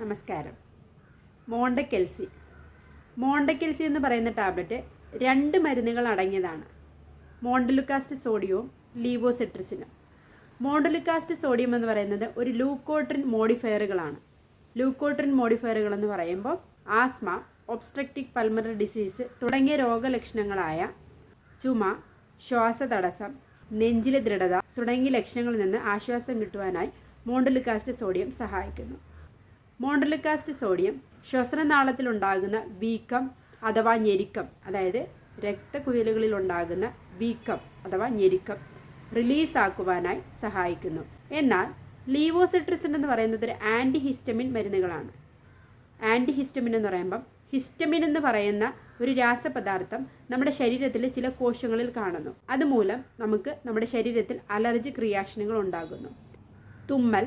നമസ്കാരം. മോണ്ടക്കെൽസി മോണ്ടക്കെൽസി എന്ന് പറയുന്ന ടാബ്ലറ്റ് രണ്ട് മരുന്നുകൾ അടങ്ങിയതാണ്. മോണ്ടലുക്കാസ്റ്റ് സോഡിയവും ലീവോസെട്രിസിനും. മോണ്ടലുക്കാസ്റ്റ് സോഡിയം എന്ന് പറയുന്നത് ഒരു ലൂക്കോട്രിൻ മോഡിഫയറുകളാണ്. ലൂക്കോട്രിൻ മോഡിഫയറുകൾ എന്ന് പറയുമ്പോൾ ആസ്മ ഒബ്സ്ട്രക്റ്റിക് പൾമറി ഡിസീസ് തുടങ്ങിയ രോഗലക്ഷണങ്ങളായ ചുമ ശ്വാസതടസ്സം നെഞ്ചിലെ ദൃഢത തുടങ്ങിയ ലക്ഷണങ്ങളിൽ നിന്ന് ആശ്വാസം കിട്ടുവാനായി മോണ്ടലുക്കാസ്റ്റ് സോഡിയം സഹായിക്കുന്നു. മോണ്ടലുക്കാസ്റ്റ് സോഡിയം ശ്വസനനാളത്തിലുണ്ടാകുന്ന വീക്കം അഥവാ ഞെരുക്കം അതായത് രക്തക്കുഴലുകളിൽ ഉണ്ടാകുന്ന വീക്കം അഥവാ ഞെരുക്കം റിലീസാക്കുവാനായി സഹായിക്കുന്നു. എന്നാൽ ലീവോസിട്രിസിൻ എന്ന് പറയുന്നത് ഒരു ആന്റി ഹിസ്റ്റമിൻ മരുന്നുകളാണ്. ആന്റി ഹിസ്റ്റമിൻ എന്ന് പറയുമ്പം ഹിസ്റ്റമിൻ എന്ന് പറയുന്ന ഒരു രാസപദാർത്ഥം നമ്മുടെ ശരീരത്തിലെ ചില കോശങ്ങളിൽ കാണുന്നു. അതുമൂലം നമുക്ക് നമ്മുടെ ശരീരത്തിൽ അലർജി ക്രിയാഷനുകൾ ഉണ്ടാകുന്നു. തുമ്മൽ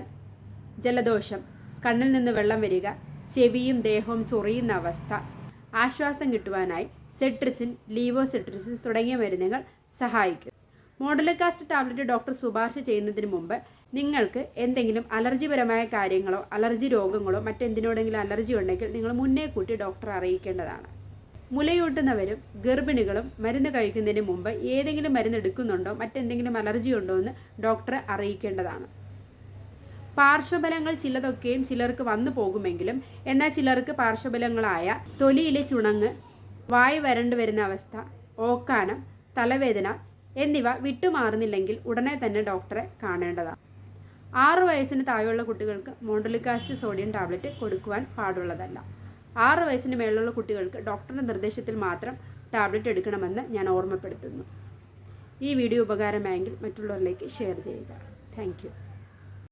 ജലദോഷം കണ്ണിൽ നിന്ന് വെള്ളം വരിക ചെവിയും ദേഹവും ചൊറിയുന്ന അവസ്ഥ. ആശ്വാസം കിട്ടുവാനായി സെട്രിസിൻ ലീവോസെട്രിസിൻ തുടങ്ങിയ മരുന്നുകൾ സഹായിക്കും. മോഡലക്കാസ്റ്റ് ടാബ്ലറ്റ് ഡോക്ടർ ശുപാർശ ചെയ്യുന്നതിന് മുമ്പ് നിങ്ങൾക്ക് എന്തെങ്കിലും അലർജിപരമായ കാര്യങ്ങളോ അലർജി രോഗങ്ങളോ മറ്റെന്തിനോടെങ്കിലും അലർജി ഉണ്ടെങ്കിൽ നിങ്ങൾ മുന്നേ കൂട്ടി ഡോക്ടറെ അറിയിക്കേണ്ടതാണ്. മുലയൂട്ടുന്നവരും ഗർഭിണികളും മരുന്ന് കഴിക്കുന്നതിന് മുമ്പ് ഏതെങ്കിലും മരുന്ന് എടുക്കുന്നുണ്ടോ മറ്റെന്തെങ്കിലും അലർജി ഉണ്ടോ എന്ന് ഡോക്ടറെ അറിയിക്കേണ്ടതാണ്. പാർശ്വഫലങ്ങൾ ചിലതൊക്കെയും ചിലർക്ക് വന്നു പോകുമെങ്കിലും എന്നാൽ ചിലർക്ക് പാർശ്വബലങ്ങളായ തൊലിയിലെ ചുണങ്ങ് വായു വരണ്ടു വരുന്ന അവസ്ഥ ഓക്കാനം തലവേദന എന്നിവ വിട്ടുമാറുന്നില്ലെങ്കിൽ ഉടനെ തന്നെ ഡോക്ടറെ കാണേണ്ടതാണ്. ആറ് വയസ്സിന് താഴെയുള്ള കുട്ടികൾക്ക് മോണ്ടലിക്കാസ്റ്റ് സോഡിയം ടാബ്ലറ്റ് കൊടുക്കുവാൻ പാടുള്ളതല്ല. ആറ് വയസ്സിന് മേലുള്ള കുട്ടികൾക്ക് ഡോക്ടറുടെ നിർദ്ദേശത്തിൽ മാത്രം ടാബ്ലറ്റ് എടുക്കണമെന്ന് ഞാൻ ഓർമ്മപ്പെടുത്തുന്നു. ഈ വീഡിയോ ഉപകാരമായെങ്കിൽ മറ്റുള്ളവരിലേക്ക് ഷെയർ ചെയ്യുക. താങ്ക്